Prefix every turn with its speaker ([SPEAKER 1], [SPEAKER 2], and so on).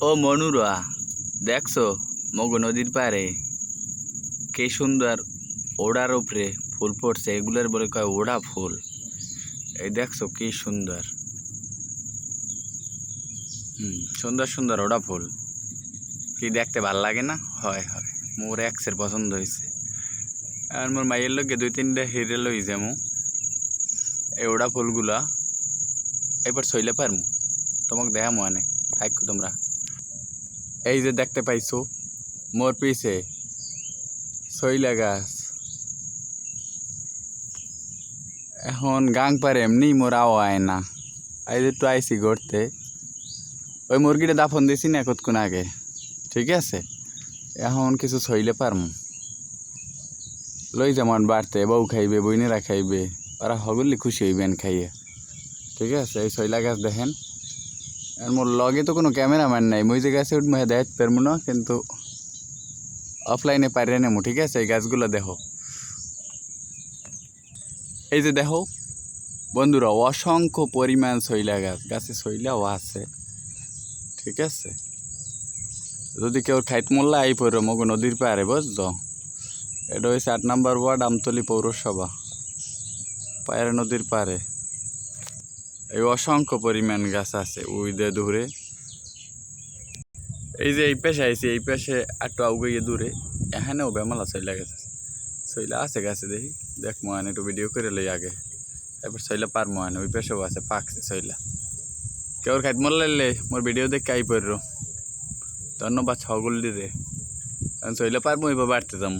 [SPEAKER 1] ও মনুরা, দেখছ মগ নদীর পারে কি সুন্দর ওড়ার উপরে ফুল পড়ছে এগুলোর বলে কয় ওড়া ফুল। এই দেখছ কি সুন্দর। হুম, সুন্দর সুন্দর ওড়া ফুল। কি দেখতে ভালো লাগে না? হয় হয়। মোর এক্সের পছন্দ হয়েছে আর মোর মাইয়ের লোকে দুই তিনটা হিরে লই যামু। এই ওড়া ফুলগুলা এবার সইলে পারমু? তোমাকে দেখামু আনে। থাকো তোমরা। এই যে দেখতে পাইছো, মোর পিছে সইলা গাছ। এখন গাং পারে এমনি, মোর আওয়ায় না। এই যে আইসি ঘুরতে। ওই মুরগিটা দাফন দিছি না কতক্ষণ আগে, ঠিক আছে? এখন কিছু সইলে পারমু। লই যেমন বাড়তে, বউ খাইবে, বইনেরা খাইবে, ওরা হগলি খুশি হইবেন খাইয়ে। ঠিক আছে, এই শৈলা গাছ দেখেন। আর মোর লগে তো কোনো ক্যামেরাম্যান নাই। মই যে গাছে উঠবো হ্যাঁ দেখাতে পারব না, কিন্তু অফলাইনে পারিয়ে নেব ঠিক আছে? এই গাছগুলো দেখো। এই যে দেখো, বন্ধুরা, অসংখ্য পরিমাণ শৈলা গাছ। গাছে শৈলাও আছে, ঠিক আছে? যদি কেউ খাইত মোল্লা আই পড়ো মগো নদীর পারে বুঝছ? এটা হয়েছে আট নম্বর ওয়ার্ড আমতলি পৌরসভা, পায়রা নদীর পারে এই অসংখ্য পরিমাণ গাছ আছে ওই দে দূরে। এই যে এই পেশে আইছি, এই পেশে একটু আউগে দূরে, এখানেও বেমালা শৈলা গেছে। শৈলা আছে গাছে দেখি, দেখ মহান, একটু ভিডিও করে লই আগে। এবার শৈলা পার মহান, ওই পেশেও আছে পাকছে শৈলা কেউ খাইত মরলে মোর ভিডিও দেখে আই পড়ল ধন্যবাদ ছগুলি রে শৈলা পারব এবার বাড়তে যাব